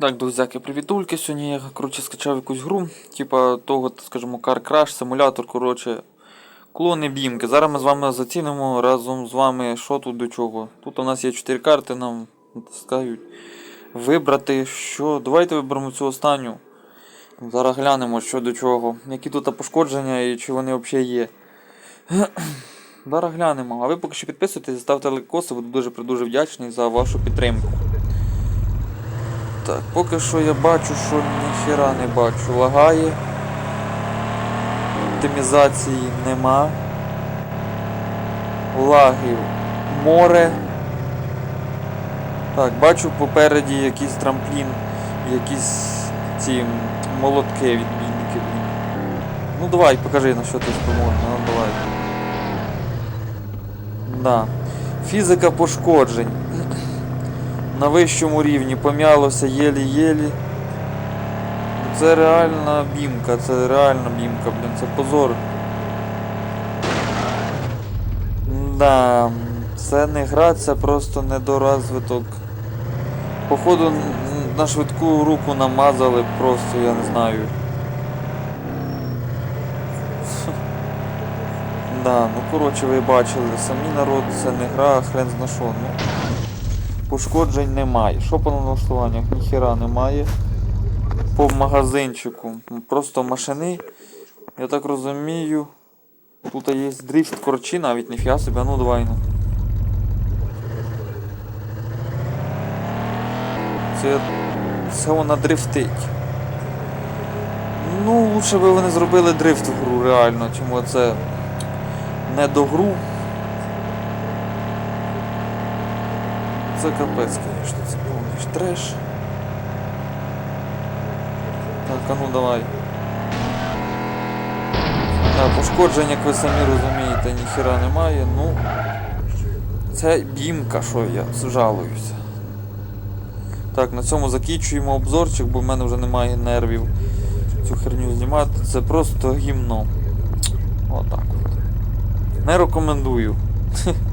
Так, друзяки, привітульки. Сьогодні я коротше, скачав якусь гру, типа того, скажімо, Car Crash, симулятор, коротше, клони бімки. Зараз ми з вами зацінимо разом з вами, що тут до чого. Тут у нас є 4 карти, нам натискають вибрати, що. Давайте виберемо цю останню. Зараз глянемо, що до чого. Які тут пошкодження і чи вони взагалі є. Зараз глянемо. А ви поки що підписуйтесь, ставте лайкоси, буду дуже дуже вдячний за вашу підтримку. Так, поки що я бачу, що ніхіра не бачу. Лагає. Оптимізації нема. Лагів море. Так, бачу попереді якийсь трамплін, якісь ці молотки відмінники. Ну давай, покажи на що ти спроможна, ну давай. Да. Фізика пошкоджень. На вищому рівні пом'ялося єлі-єлі. Це реальна бімка, це реальна бімка, блін, це позор. Да, це не гра, це просто недоразвиток. Походу на швидку руку намазали просто, я не знаю. Да, ну коротше ви бачили, самі народ це не гра, а хрен зна що. Ну, пошкоджень немає. Що по налаштуваннях? Ніхіра немає. По магазинчику. Просто машини. Я так розумію. Тут є дрифт корчі навіть, ніфіга себе, ну давай ну. Це, це вона дрифтить. Ну, лучше би вони зробили дрифт в гру реально, чому це не до гру. Це капець, звісно, це повний треш. Так, а ну давай. Так, пошкоджень, як ви самі розумієте, ніхіра немає, ну. Це бімка, що я жалуюся. Так, на цьому закінчуємо обзорчик, бо в мене вже немає нервів цю херню знімати. Це просто гімно. Отак от. Не рекомендую.